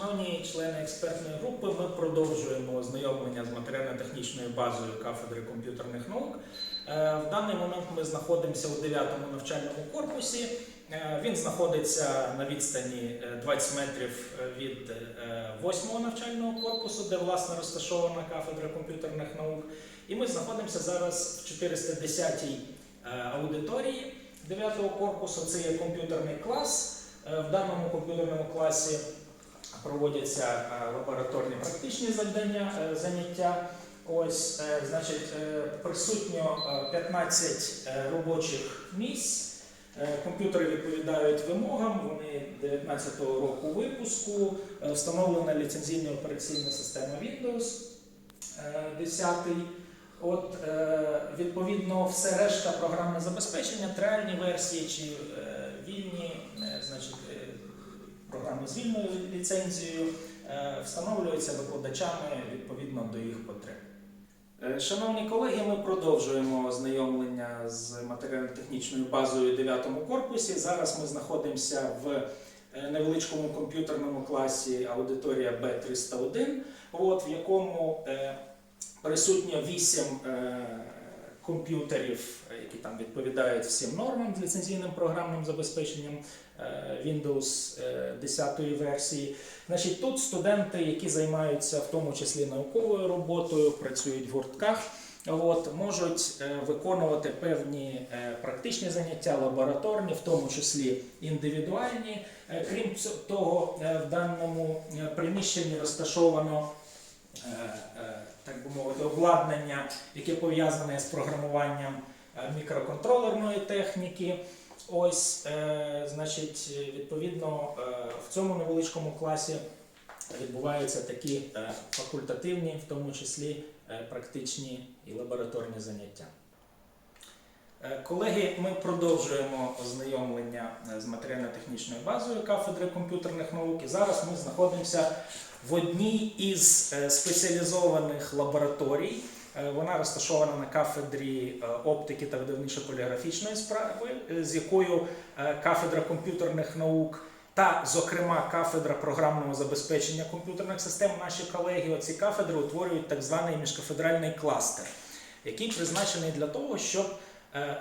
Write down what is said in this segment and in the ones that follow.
Шановні члени експертної групи, ми продовжуємо ознайомлення з матеріально-технічною базою кафедри комп'ютерних наук. Е, В даний момент ми знаходимося у 9-му навчальному корпусі. Е, Він знаходиться на відстані е, 20 метрів е, від 8-го навчального корпусу, де власне розташована кафедра комп'ютерних наук. І ми знаходимося зараз в 410-й е, аудиторії 9-го корпусу. Це є комп'ютерний клас. В даному комп'ютерному класі проводяться е, лабораторні практичні завдання, е, заняття. Ось, е, значить, присутньо е, 15 е, робочих місць. Комп'ютери відповідають вимогам, вони 19-го року випуску, встановлена ліцензійна операційна система Windows е, 10. От, відповідно, все решта програмне забезпечення, тріальні версії чи програми з вільною ліцензією е, встановлюються викладачами відповідно до їх потреб. Е, Шановні колеги, ми продовжуємо ознайомлення з матеріально-технічною базою у 9 корпусі. Зараз ми знаходимося в е, невеличкому комп'ютерному класі аудиторія B301, от, в якому присутньо 8 е, комп'ютерів, е, які там відповідають всім нормам з ліцензійним програмним забезпеченням е, Windows е, 10 версії. Значить, тут студенти, які займаються в тому числі науковою роботою, працюють в гуртках. От, можуть е, виконувати певні е, практичні заняття, лабораторні, в тому числі індивідуальні. Е, Крім того, е, в даному е, приміщенні розташовано е, е, так би мовити, обладнання, яке пов'язане з програмуванням е, мікроконтролерної техніки. Ось, е, значить, відповідно, е, в цьому невеличкому класі відбуваються такі е, факультативні, в тому числі е, практичні і лабораторні заняття. Е, Колеги, ми продовжуємо ознайомлення е, з матеріально-технічною базою кафедри комп'ютерних наук. І зараз ми знаходимося в одній із е, спеціалізованих лабораторій. Вона розташована на кафедрі оптики та видавничо-поліграфічної справи, е, з якою кафедра комп'ютерних наук та, зокрема, кафедра програмного забезпечення комп'ютерних систем. Наші колеги оці кафедри утворюють так званий міжкафедральний кластер, який призначений для того, щоб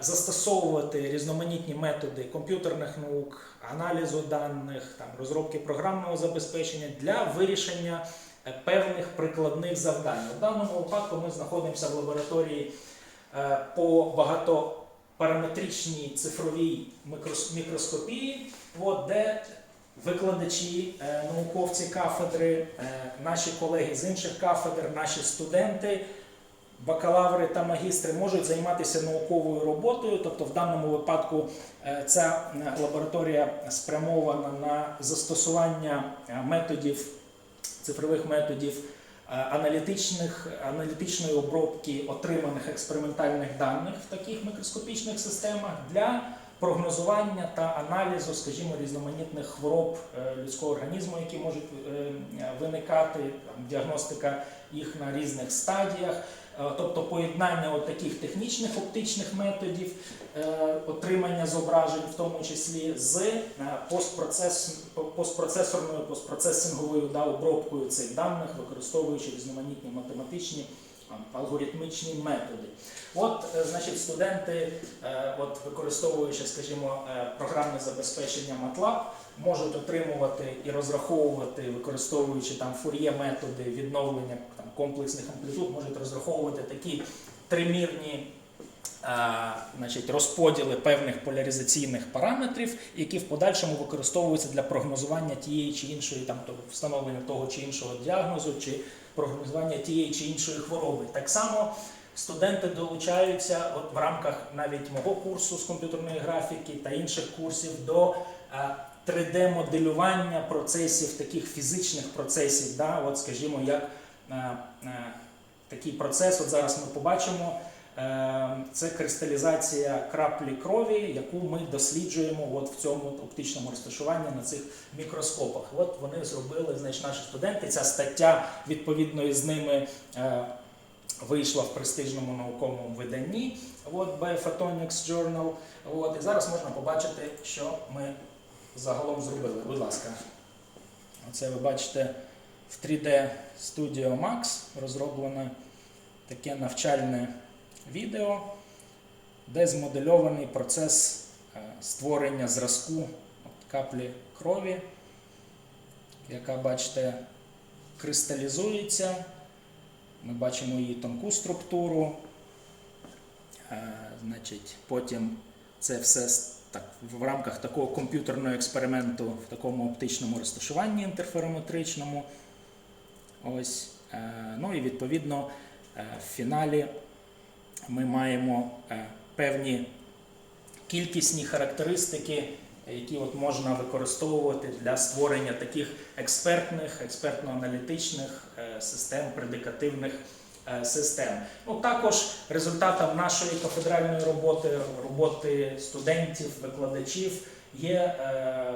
застосовувати різноманітні методи комп'ютерних наук, аналізу даних, там, розробки програмного забезпечення для вирішення е, певних прикладних завдань. У даному випадку ми знаходимося в лабораторії е, по багатопараметричній цифровій мікроскопії, де викладачі, е, науковці кафедри, е, наші колеги з інших кафедр, наші студенти бакалаври та магістри можуть займатися науковою роботою, тобто в даному випадку е, ця е, лабораторія спрямована на застосування е, методів, цифрових методів аналітичних, аналітичної обробки отриманих експериментальних даних в таких мікроскопічних системах для прогнозування та аналізу, скажімо, різноманітних хвороб е, людського організму, які можуть е, виникати, діагностика їх на різних стадіях. Е, Тобто поєднання таких технічних оптичних методів отримання зображень, в тому числі з постпроцес, постпроцесорною, постпроцесинговою да, обробкою цих даних, використовуючи різноманітні математичні алгоритмічні методи. От, е, значить, студенти, е, от, використовуючи, скажімо, е, програмне забезпечення MATLAB, можуть отримувати і розраховувати, використовуючи там фур'є методи відновлення там, комплексних амплітуд, можуть розраховувати такі тримірні значить, розподіли певних поляризаційних параметрів, які в подальшому використовуються для прогнозування тієї чи іншої, там, встановлення того чи іншого діагнозу, чи прогнозування тієї чи іншої хвороби. Так само студенти долучаються от в рамках навіть мого курсу з комп'ютерної графіки та інших курсів до е, 3D-моделювання процесів, таких фізичних процесів, да, от, скажімо, як е, е, такий процес, от зараз ми побачимо. Е, Це кристалізація краплі крові, яку ми досліджуємо от в цьому оптичному розташуванні на цих мікроскопах. От вони зробили, значить, наші студенти. Ця стаття відповідно із ними е, вийшла в престижному науковому виданні. От Biophotonics Journal. От, і зараз можна побачити, що ми загалом зробили. Будь ласка. Це ви бачите в 3D Studio Max розроблене таке навчальне відео, де змодельований процес е, створення зразку каплі крові, яка, бачите, кристалізується. Ми бачимо її тонку структуру. Е, Значить, потім це все так, в рамках такого комп'ютерного експерименту в такому оптичному розташуванні інтерферометричному. Ось. е, Ну і відповідно в фіналі ми маємо е, певні кількісні характеристики, які от можна використовувати для створення таких експертних, експертно-аналітичних е, систем, предикативних е, систем. Ну, також результатом нашої кафедральної роботи, роботи студентів, викладачів є,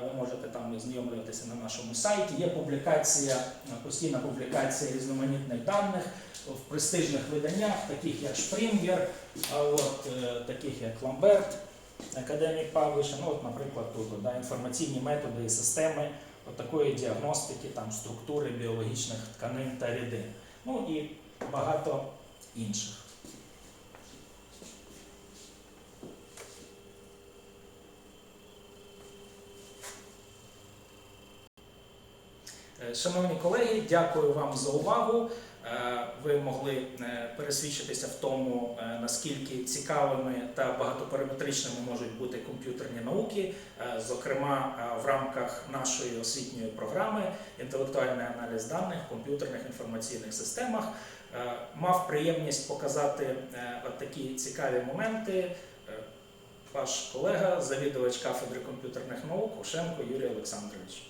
ви можете там ознайомлюватися на нашому сайті, є публікація, постійна публікація різноманітних даних в престижних виданнях, таких як а от, е, таких як Ламберт, Academic Publishing, ну, от, наприклад, тут да, інформаційні методи і системи от такої діагностики, там, структури біологічних тканин та рідин. Ну і багато інших. Шановні колеги, дякую вам за увагу. Е, Ви могли е, пересвідчитися в тому, е, наскільки цікавими та багатопараметричними можуть бути комп'ютерні науки, е, зокрема е, в рамках нашої освітньої програми інтелектуальний аналіз даних в комп'ютерних інформаційних системах. Е, Мав приємність показати е, такі цікаві моменти. Е, Ваш колега, завідувач кафедри комп'ютерних наук Ушенко Юрій Олександрович.